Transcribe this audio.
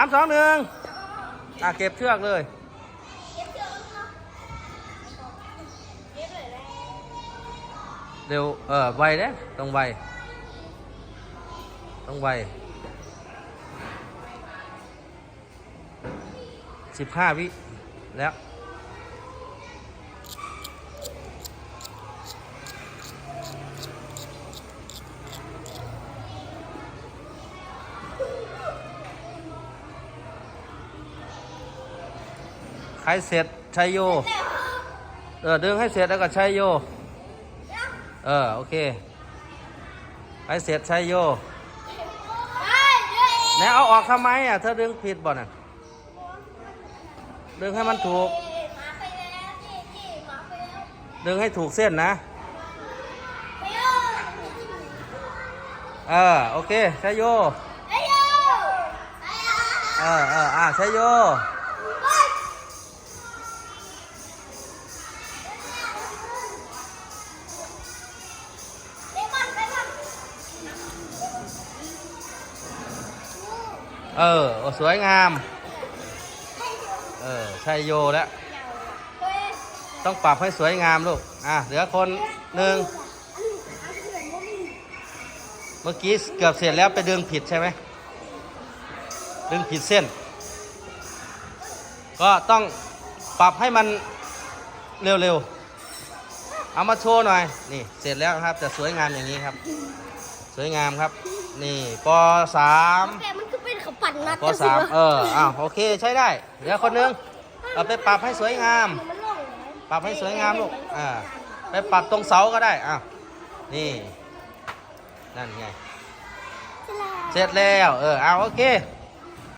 สามสองหนึ่งอะเก็บเชือกเลยเร็วเออไวเด้ต้องไวต้องไวสิบห้าวิแล้ว ใครเสร็จชัยโย เออดึงให้เสร็จแล้วก็ชัยโย เออโอเค ให้เสร็จชัยโยแล้วเอาออกทำไมอะเธอดึงผิดบ่น่ะดึงให้มันถูก ดึงให้ถูกเส้นนะ เออโอเคชัยโย เออเอออะชัยโย เออ สวยงาม เออชัยโยแล้ว ต้องปรับให้สวยงามลูก อะ เหลือคนหนึ่ง เมื่อกี้เกือบเสร็จแล้วไปดึงผิดใช่ไหม ดึงผิดเส้น ก็ต้องปรับให้มันเร็วๆ เอามาโชว์หน่อย นี่ เสร็จแล้วครับ จะสวยงามอย่างนี้ครับ สวยงามครับ นี่ปสามแต่มันก็เป็นเขาปั่นนัดปสามเอออ้าวโอเคใช้ได้เหลือคนหนึงเอาไปปรับให้สวยงามมันล่องปรับให้สวยงามลูกอ่าไปปรับตรงเสาก็ได้อ้าวนี่นั่นไง เสร็จแล้วเออเอาโอเคเ